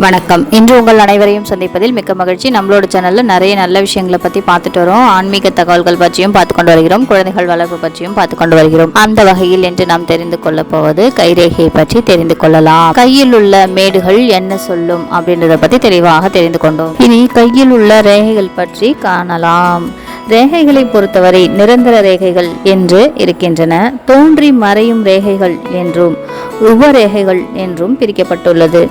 வணக்கம். இன்று உங்கள் அனைவரையும் சந்திப்பதில் மிக்க மகிழ்ச்சி. நம்மளோட சேனலில் நிறைய நல்ல விஷயங்களை பற்றி பார்த்துட்டு வரோம். ஆன்மீக தகவல்கள் பற்றியும் பார்த்து கொண்டு வருகிறோம். குழந்தைகள் வளர்ப்பு பற்றியும் பார்த்து கொண்டு வருகிறோம். அந்த வகையில் இன்று நாம் தெரிந்து கொள்ள போவது கைரேகையை பற்றி தெரிந்து கொள்ளலாம். கையில் உள்ள மேடுகள் என்ன சொல்லும் அப்படின்றத பற்றி தெளிவாக தெரிந்து கொண்டோம். இனி கையில் உள்ள ரேகைகள் பற்றி காணலாம். ரேகைகளை பொறுத்தவரை நிரந்தர ரேகைகள் என்று இருக்கின்றன. தோன்றி மறையும் ரேகைகள் என்றும் உபரேகைகள் என்றும் பிரிக்கப்பட்டுள்ளது.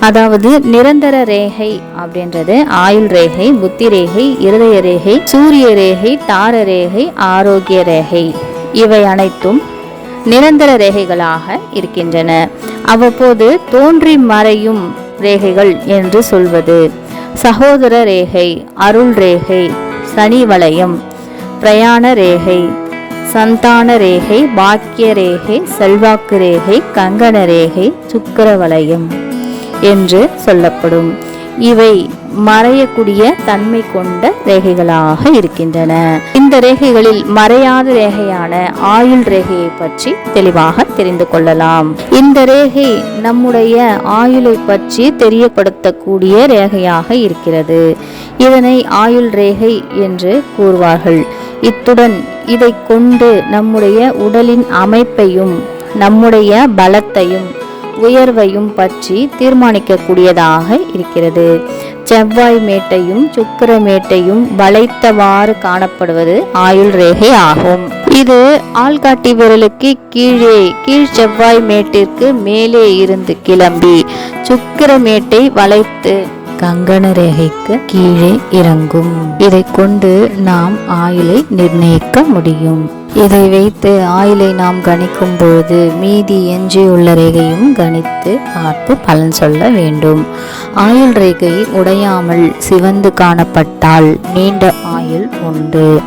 அதாவது நிரந்தர ரேகை அப்படின்றது ஆயுள் ரேகை புத்தி ரேகை இருதய ரேகை சூரிய ரேகை தார ரேகை ஆரோக்கிய ரேகை. இவை அனைத்தும் நிரந்தர ரேகைகளாக இருக்கின்றன. அவ்வப்போது தோன்றி மறையும் ரேகைகள் என்று சொல்வது. சகோதர ரேகை அருள் ரேகை சனி வளையம் பிரயாண ரேகை சந்தான ரேகை பாக்கிய ரேகை செல்வாக்கு ரேகை கங்கண ரேகை சுக்கரவலயம் என்று சொல்லப்படும். இவை மறையக்கூடிய தன்மை கொண்ட ரேகைகளாக இருக்கின்றன. இந்த ரேகைகளில் மறையாத ரேகையான ஆயுள் ரேகையை பற்றி தெளிவாக தெரிந்து கொள்ளலாம். இந்த ரேகை நம்முடைய ஆயுளை பற்றி தெரியப்படுத்தக்கூடிய ரேகையாக இருக்கிறது. இதனை ஆயுள் ரேகை என்று கூறுவார்கள். இத்துடன் இதை கொண்டு நம்முடைய உடலின் அமைப்பையும் நம்முடைய பலத்தையும் உயர்வையும் பற்றி தீர்மானிக்கக்கூடியதாக இருக்கிறது. செவ்வாய் மேட்டையும் சுக்கர மேட்டையும் வளைத்தவாறு காணப்படுவது ஆயுள் ரேகை ஆகும். இது ஆள்காட்டி விரலுக்கு கீழே கீழ் செவ்வாய் மேட்டிற்கு மேலே இருந்து கிளம்பி சுக்கிர மேட்டை வளைத்து கங்கண ரேகைக்கு கீழே இறங்கும். இதை கொண்டு நாம் ஆயுளை நிர்ணயிக்க முடியும். இதை வைத்து ஆயுளை நாம் கணிக்கும் பொழுது மீதி எஞ்சியுள்ள ரேகையும் கணித்து பார்த்து பலன் சொல்ல வேண்டும். ஆயுள் ரேகை உடையாமல் சிவந்து காணப்பட்டால் நீண்ட ஆயுள் உண்டு.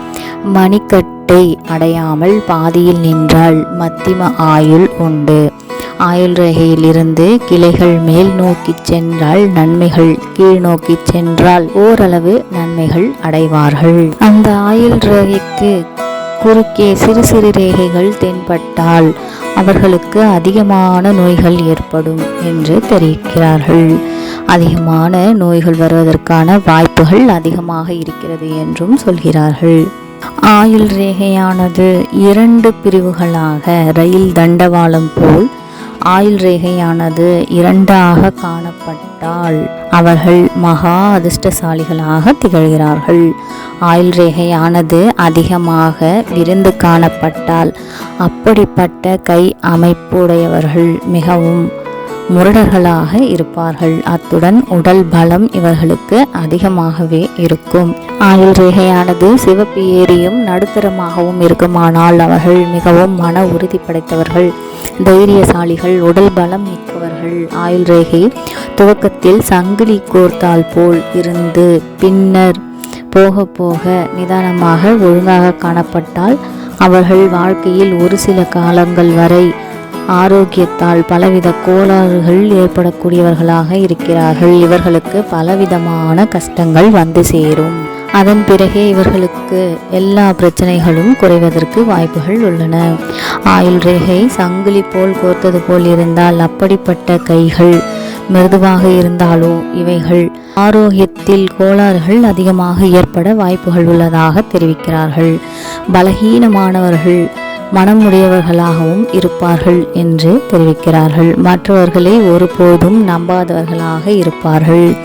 மணிக்கட்டை அடையாமல் பாதியில் நின்றால் மத்திம ஆயுள் உண்டு. ஆயுள் ரேகையிலிருந்து கிளைகள் மேல் நோக்கி சென்றால் நன்மைகள் கீழ் நோக்கி சென்றால் ஓரளவு நன்மைகள் அடைவார்கள். அந்த ஆயுள் ரேகைக்கு குறுக்கே சிறு சிறு ரேகைகள் தென்பட்டால் அவர்களுக்கு அதிகமான நோய்கள் ஏற்படும் என்று தெரிவிக்கிறார்கள். அதிகமான நோய்கள் வருவதற்கான வாய்ப்புகள் அதிகமாக இருக்கிறது என்றும் சொல்கிறார்கள். ஆயுள் ரேகையானது இரண்டு பிரிவுகளாக ரயில் தண்டவாளம் போல் ஆயுள் ரேகையானது இரண்டாக காணப்பட்டால் அவர்கள் மகா அதிர்ஷ்டசாலிகளாக திகழ்கிறார்கள். ஆயுள் ரேகையானது அதிகமாக விருந்து காணப்பட்டால் அப்படிப்பட்ட கை அமைப்புடையவர்கள் மிகவும் முரடர்களாக இருப்பார்கள். அத்துடன் உடல் பலம் இவர்களுக்கு அதிகமாகவே இருக்கும். ஆயுள் ரேகையானது சிவப்பு ஏரியும் நடுத்தரமாகவும் இருக்குமானால் அவர்கள் மிகவும் மன உறுதி படைத்தவர்கள். தைரியசாலிகள் உடல் பலம் மிக்கவர்கள். ஆயுள் ரேகை துவக்கத்தில் சங்கிலி கோர்த்தால் போல் இருந்து பின்னர் போக போக நிதானமாக ஒழுங்காக காணப்பட்டால் அவர்கள் வாழ்க்கையில் ஒரு சில காலங்கள் வரை ஆரோக்கியத்தால் பலவித கோளாறுகள் ஏற்படக்கூடியவர்களாக இருக்கிறார்கள். இவர்களுக்கு பலவிதமான கஷ்டங்கள் வந்து சேரும். அதன் பிறகே இவர்களுக்கு எல்லா பிரச்சனைகளும் குறைவதற்கு வாய்ப்புகள் உள்ளன. ஆயுள் ரேகை சங்கிலி போல் கோர்த்தது போல் இருந்தால் அப்படிப்பட்ட கைகள் மிருதுவாக இருந்தாலோ? இவைகள் ஆரோக்கியத்தில் கோளாறுகள் அதிகமாக ஏற்பட வாய்ப்புகள் உள்ளதாக தெரிவிக்கிறார்கள். பலகீனமானவர்கள் மனமுடையவர்களாகவும் இருப்பார்கள் என்று தெரிவிக்கிறார்கள். மற்றவர்களை ஒருபோதும் நம்பாதவர்களாக இருப்பார்கள்.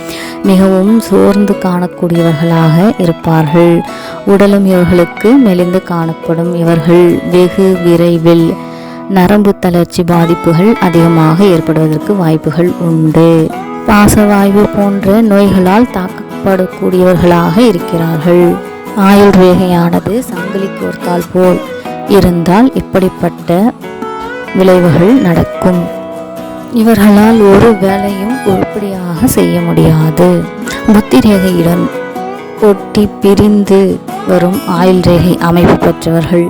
மிகவும் சோர்ந்து காணக்கூடியவர்களாக இருப்பார்கள். உடலும் இவர்களுக்கு மெலிந்து காணப்படும் இவர்கள். வெகு விரைவில் நரம்பு தளர்ச்சி பாதிப்புகள் அதிகமாக ஏற்படுவதற்கு வாய்ப்புகள் உண்டு. பாசவாய்வு போன்ற நோய்களால் தாக்கப்படக்கூடியவர்களாக இருக்கிறார்கள். ஆயுள் ரேகையானது சங்கிலி கோர்த்தால் போல். இருந்தால் இப்படிப்பட்ட விளைவுகள் நடக்கும். இவர்களால் ஒரு வேலையும் உருப்படியாக செய்ய முடியாது. புத்தி ரேகையுடன் ஒட்டி பிரிந்து வரும் ஆயுள் ரேகை அமைப்பு பெற்றவர்கள்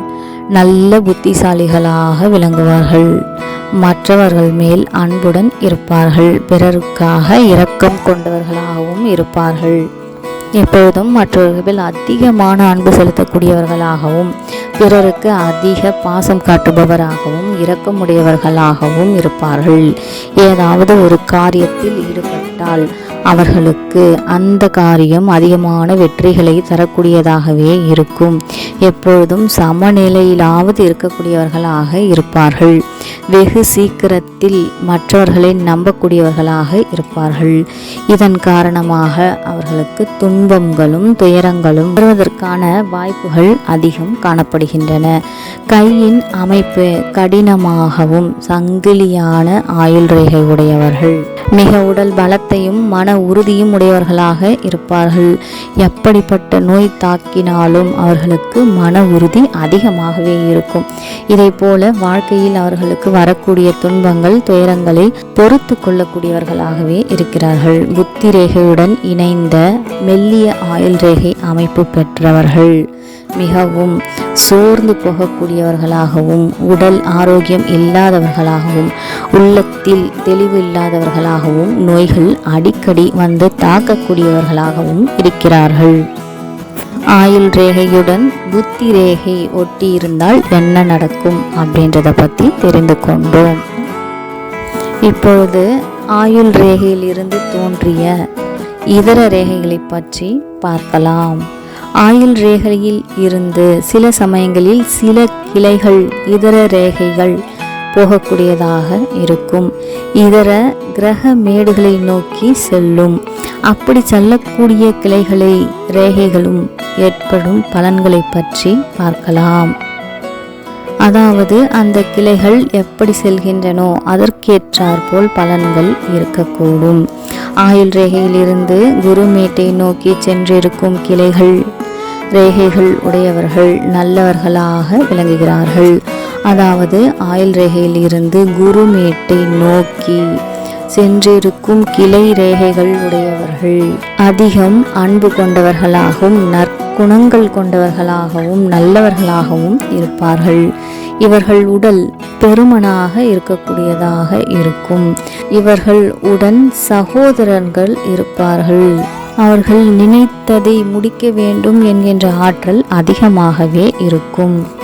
நல்ல புத்திசாலிகளாக விளங்குவார்கள். மற்றவர்கள் மேல் அன்புடன் இருப்பார்கள். பிறருக்காக இரக்கம் கொண்டவர்களாகவும் இருப்பார்கள். எப்பொழுதும் மற்றவர்கள் அதிகமான அன்பு செலுத்தக்கூடியவர்களாகவும் பிறருக்கு அதிக பாசம் காட்டுபவராகவும் இரக்கமுடையவர்களாகவும் இருப்பார்கள். ஏதாவது ஒரு காரியத்தில் ஈடுபட்டால் அவர்களுக்கு அந்த காரியம் அதிகமான வெற்றிகளை தரக்கூடியதாகவே இருக்கும். எப்பொழுதும் சமநிலையிலாவது இருக்கக்கூடியவர்களாக இருப்பார்கள். வெகு சீக்கிரத்தில் மற்றவர்களை நம்பக்கூடியவர்களாக இருப்பார்கள். இதன் காரணமாக அவர்களுக்கு துன்பங்களும் துயரங்களும் வருவதற்கான வாய்ப்புகள் அதிகம் காணப்படுகின்றன. கையின் அமைப்பு கடினமாகவும் சங்கிலியான ஆயுள் ரேகை உடையவர்கள். மிக உடல் பலத்தையும் மன உறுதியும் உடையவர்களாக இருப்பார்கள். எப்படிப்பட்ட நோய் தாக்கினாலும் அவர்களுக்கு மன உறுதி அதிகமாகவே இருக்கும். இதை போல வாழ்க்கையில் அவர்களுக்கு வரக்கூடிய துன்பங்கள் துயரங்களை பொறுத்து கொள்ளக்கூடியவர்களாகவே இருக்கிறார்கள். புத்தி ரேகையுடன் இணைந்த மெல்லிய ஆயுள் ரேகை அமைப்பு பெற்றவர்கள் மிகவும் சோர்ந்து போகக்கூடியவர்களாகவும் உடல் ஆரோக்கியம் இல்லாதவர்களாகவும் உள்ளத்தில் தெளிவு இல்லாதவர்களாகவும் நோய்கள் அடிக்கடி வந்து தாக்கக்கூடியவர்களாகவும் இருக்கிறார்கள். ஆயுள் ரேகையுடன் புத்தி ரேகை ஒட்டி இருந்தால் என்ன நடக்கும் அப்படின்றத பற்றி தெரிந்து கொண்டோம். இப்பொழுது ஆயுள் ரேகையில் இருந்து தோன்றிய இதர ரேகைகளை பற்றி பார்க்கலாம். ஆயுள் ரேகையில் இருந்து சில சமயங்களில் சில கிளைகள் இதர ரேகைகள் போகக்கூடியதாக இருக்கும். இதர கிரக மேடுகளை நோக்கி செல்லும். அப்படி செல்லக்கூடிய கிளைகளை ரேகைகளும் ஏற்படும் பலன்களை பற்றி பார்க்கலாம். அதாவது அந்த கிளைகள் எப்படி செல்கின்றனோ அதற்கேற்றாற்போல் பலன்கள் இருக்கக்கூடும். ஆயுள் ரேகையிலிருந்து குருமேட்டை நோக்கி சென்றிருக்கும் கிளைகள் ரேகைகள் உடையவர்கள் நல்லவர்களாக விளங்குகிறார்கள். அதாவது ஆயுள் ரேகையில் இருந்து குருமேட்டை நோக்கி சென்றிருக்கும் கிளை ரேகைகள் உடையவர்கள். அதிகம் அன்பு கொண்டவர்களாகவும் நற்குணங்கள் கொண்டவர்களாகவும் நல்லவர்களாகவும் இருப்பார்கள். இவர்கள் உடல் பெருமனாக இருக்கக்கூடியதாக இருக்கும். இவர்கள் உடன் சகோதரர்கள் இருப்பார்கள். அவர்கள் நினைத்ததை முடிக்க வேண்டும் என்கின்ற ஆற்றல் அதிகமாகவே இருக்கும்.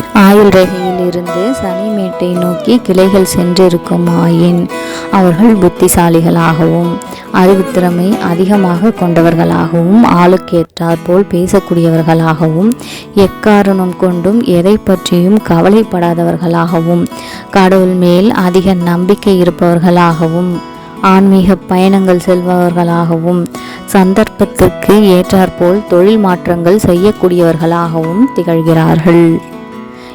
ஆயுள் ரேகையில் இருந்து சனிமேட்டை நோக்கி கிளைகள் சென்றிருக்கும் ஆயின். அவர்கள் புத்திசாலிகளாகவும் அறிவுத்திறமை அதிகமாக கொண்டவர்களாகவும் ஆளுக்கேற்றார் போல் பேசக்கூடியவர்களாகவும் எக்காரணம் கொண்டும் எதை பற்றியும் கவலைப்படாதவர்களாகவும் கடவுள் மேல் அதிக நம்பிக்கை இருப்பவர்களாகவும் ஆன்மீக பயணங்கள் செல்பவர்களாகவும் சந்தர்ப்பத்திற்கு ஏற்றாற்போல் தொழில் மாற்றங்கள் செய்யக்கூடியவர்களாகவும் திகழ்கிறார்கள்.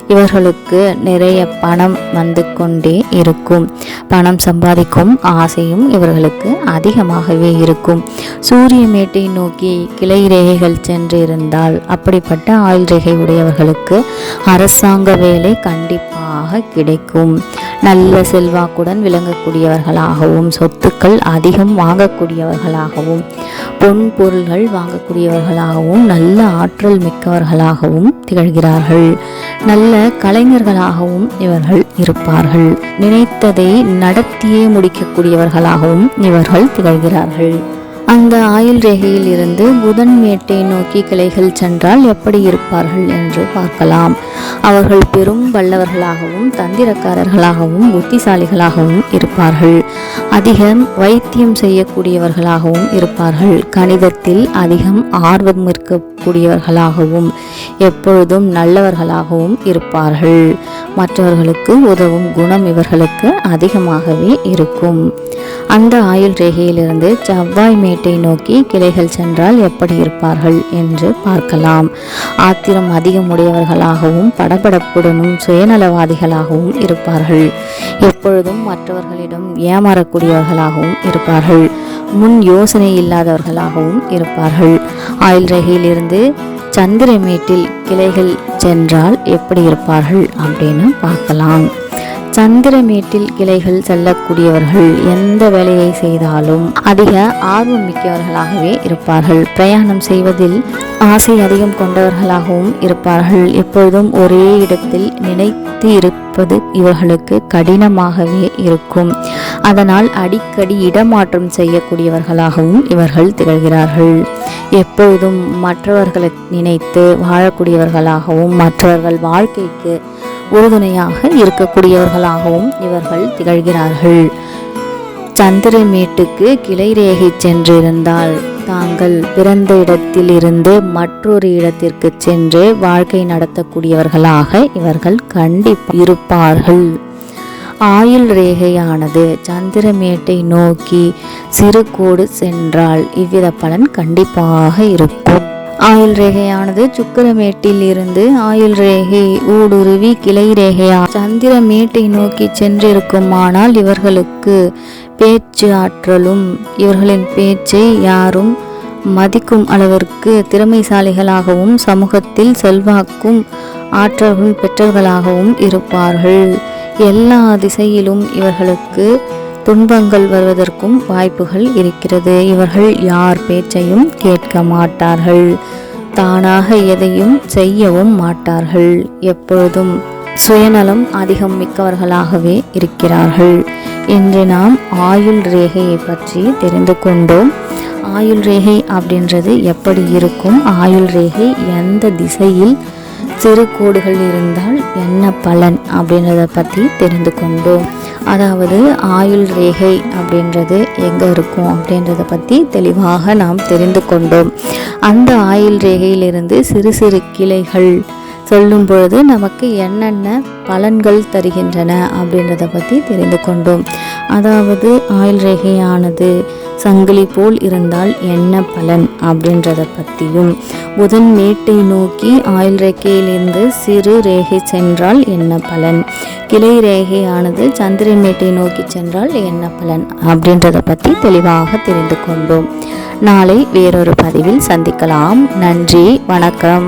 இவர்களுக்கு நிறைய பணம் வந்து கொண்டே இருக்கும். பணம் சம்பாதிக்கும் ஆசையும் இவர்களுக்கு அதிகமாகவே இருக்கும். சூரிய மேட்டை நோக்கி கிளை ரேகைகள் சென்று இருந்தால் அப்படிப்பட்ட ஆயுள் ரேகை உடையவர்களுக்கு அரசாங்க வேலை கண்டிப்பாக கிடைக்கும். நல்ல செல்வாக்குடன் விளங்கக்கூடியவர்களாகவும் சொத்துக்கள் அதிகம் வாங்கக்கூடியவர்களாகவும் பொன் பொருள்கள் வாங்கக்கூடியவர்களாகவும் நல்ல ஆற்றல் மிக்கவர்களாகவும் திகழ்கிறார்கள். நல்ல கலைஞர்களாகவும் இவர்கள் இருப்பார்கள். நினைத்ததை நடத்தியே முடிக்கக்கூடியவர்களாகவும் இவர்கள் திகழ்கிறார்கள். அந்த ஆயுள் ரேகையில் இருந்து புதன் மேட்டை நோக்கி கிளைகள் சென்றால் எப்படி இருப்பார்கள் என்று பார்க்கலாம். அவர்கள் பெரும் வல்லவர்களாகவும் தந்திரக்காரர்களாகவும் புத்திசாலிகளாகவும் இருப்பார்கள். அதிகம் வைத்தியம் செய்யக்கூடியவர்களாகவும் இருப்பார்கள். கணிதத்தில் அதிகம் ஆர்வம் இருக்கக்கூடியவர்களாகவும் எப்பொழுதும் நல்லவர்களாகவும் இருப்பார்கள். மற்றவர்களுக்கு உதவும் குணம் இவர்களுக்கு அதிகமாகவே இருக்கும். அந்த ஆயுள் ரேகையிலிருந்து செவ்வாய் மேட்டை நோக்கி கிளைகள் சென்றால் எப்படி இருப்பார்கள் என்று பார்க்கலாம். ஆத்திரம் அதிகமுடையவர்களாகவும் படபடப்புடனும் சுயநலவாதிகளாகவும் இருப்பார்கள். எப்பொழுதும் மற்றவர்களிடம் ஏமாறக்கூடியவர்களாகவும் இருப்பார்கள். முன் யோசனை இல்லாதவர்களாகவும் இருப்பார்கள். ஆயில் ரகையிலிருந்து சந்திரமேட்டில் கிளைகள் சென்றால் எப்படி இருப்பார்கள் அப்படின்னு பார்க்கலாம். சந்திரமேட்டில் கிளைகள் செல்லக்கூடியவர்கள் எந்த வேலையை செய்தாலும் அதிக ஆர்வம் மிக்கவர்களாகவே இருப்பார்கள். பிரயாணம் செய்வதில் ஆசை அதிகம் கொண்டவர்களாகவும் இருப்பார்கள். எப்பொழுதும் ஒரே இடத்தில் நினைத்து இருப்பது இவர்களுக்கு கடினமாகவே இருக்கும். அதனால் அடிக்கடி இடமாற்றம் செய்யக்கூடியவர்களாகவும் இவர்கள் திகழ்கிறார்கள். எப்பொழுதும் மற்றவர்களை நினைத்து வாழக்கூடியவர்களாகவும் மற்றவர்கள் வாழ்க்கைக்கு உறுதுணையாக இருக்கக்கூடியவர்களாகவும் இவர்கள் திகழ்கிறார்கள். சந்திரமேட்டுக்கு கிளை ரேகை சென்றிருந்தால் தாங்கள் பிறந்த இடத்தில் இருந்து மற்றொரு இடத்திற்கு சென்று வாழ்க்கை நடத்தக்கூடியவர்களாக இவர்கள் கண்டிப்பாக இருப்பார்கள். ஆயுள் ரேகையானது சந்திரமேட்டை நோக்கி சிறு கோடு சென்றால் இவ்வித பலன் கண்டிப்பாக இருக்கும். ஆயுள் ரேகையானது சுக்கரமேட்டில் இருந்து ஆயுள் ரேகை ஊடுருவி கிளை ரேகையா. சந்திரமேட்டை நோக்கி சென்றிருக்குமானால் இவர்களுக்கு பேச்சு ஆற்றலும் இவர்களின் பேச்சை யாரும் மதிக்கும் அளவிற்கு திறமைசாலிகளாகவும் சமூகத்தில் செல்வாக்கும் ஆற்றலும் பெற்றவர்களாகவும் இருப்பார்கள். எல்லா திசையிலும் இவர்களுக்கு துன்பங்கள் வருவதற்கும் வாய்ப்புகள் இருக்கிறது. இவர்கள் யார் பேச்சையும் கேட்க மாட்டார்கள். தானாக எதையும் செய்யவும் மாட்டார்கள். எப்பொழுதும் சுயநலம் அதிகம் மிக்கவர்களாகவே இருக்கிறார்கள். இன்று நாம் ஆயுள் ரேகையை பற்றி தெரிந்து கொண்டோம். ஆயுள் ரேகை அப்படின்றது எப்படி இருக்கும்? ஆயுள் ரேகை எந்த திசையில் சிறு கோடுகள் இருந்தால் என்ன பலன் அப்படின்றத பற்றி தெரிந்து கொண்டோம். அதாவது ஆயுள் ரேகை அப்படின்றது எங்கே இருக்கும் அப்படின்றத பற்றி தெளிவாக நாம் தெரிந்து கொண்டோம். அந்த ஆயுள் ரேகையிலிருந்து சிறு சிறு கிளைகள் சொல்லும் பொழுது நமக்கு என்னென்ன பலன்கள் தருகின்றன அப்படின்றத பற்றி தெரிந்து கொண்டோம். அதாவது ஆயுள் ரேகையானது சங்கிலி போல் இருந்தால் என்ன பலன் அப்படின்றத பற்றியும் புதன் மேட்டை நோக்கி ஆயுள் ரேகையிலிருந்து சிறு ரேகை சென்றால் என்ன பலன்? கிளை ரேகையானது சந்திரன் மேட்டை நோக்கி சென்றால் என்ன பலன் அப்படின்றத பற்றி தெளிவாக தெரிந்து கொண்டோம் நாளை வேறொரு பதிவில் சந்திக்கலாம். நன்றி வணக்கம்.